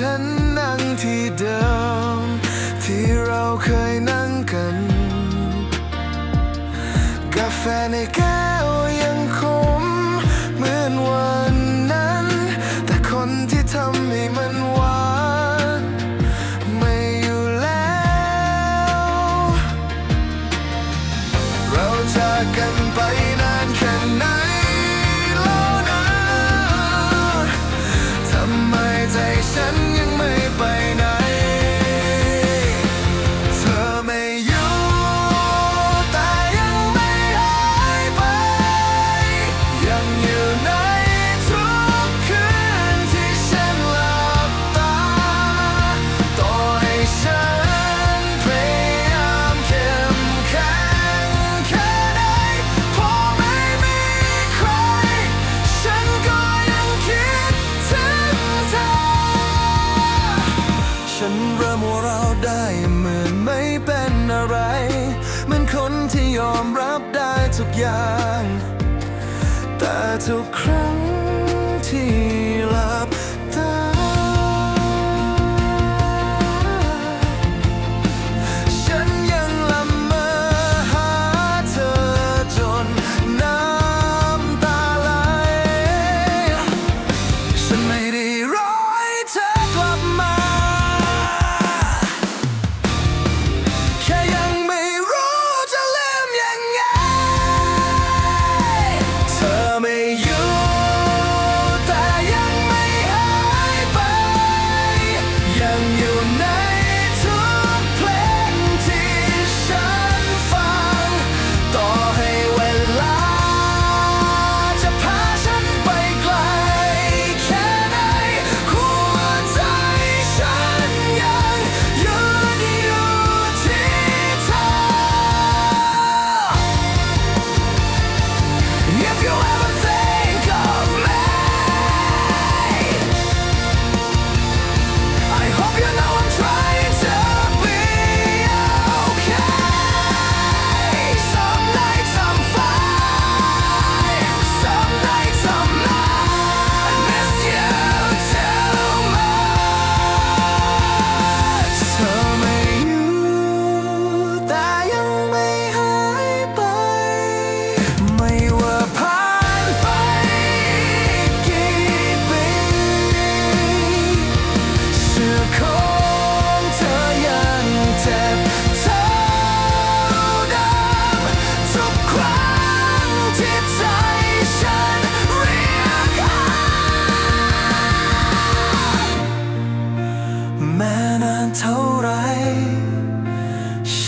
ฉันนั่งที่เดิม ที่เราเคยนั่งกัน กาแฟในแก้วยังคมเหมือนวันนั้น แต่คนที่ทำให้มันหวานไม่อยู่แล้ว เราจากกันไปันเริ่มว่าเราได้เหมือนไม่เป็นอะไรเหมือนคนที่ยอมรับได้ทุกอย่าง แต่ทุกครั้ง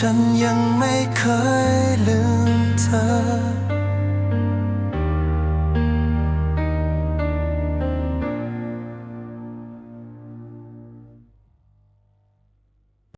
ฉันยังไม่เคย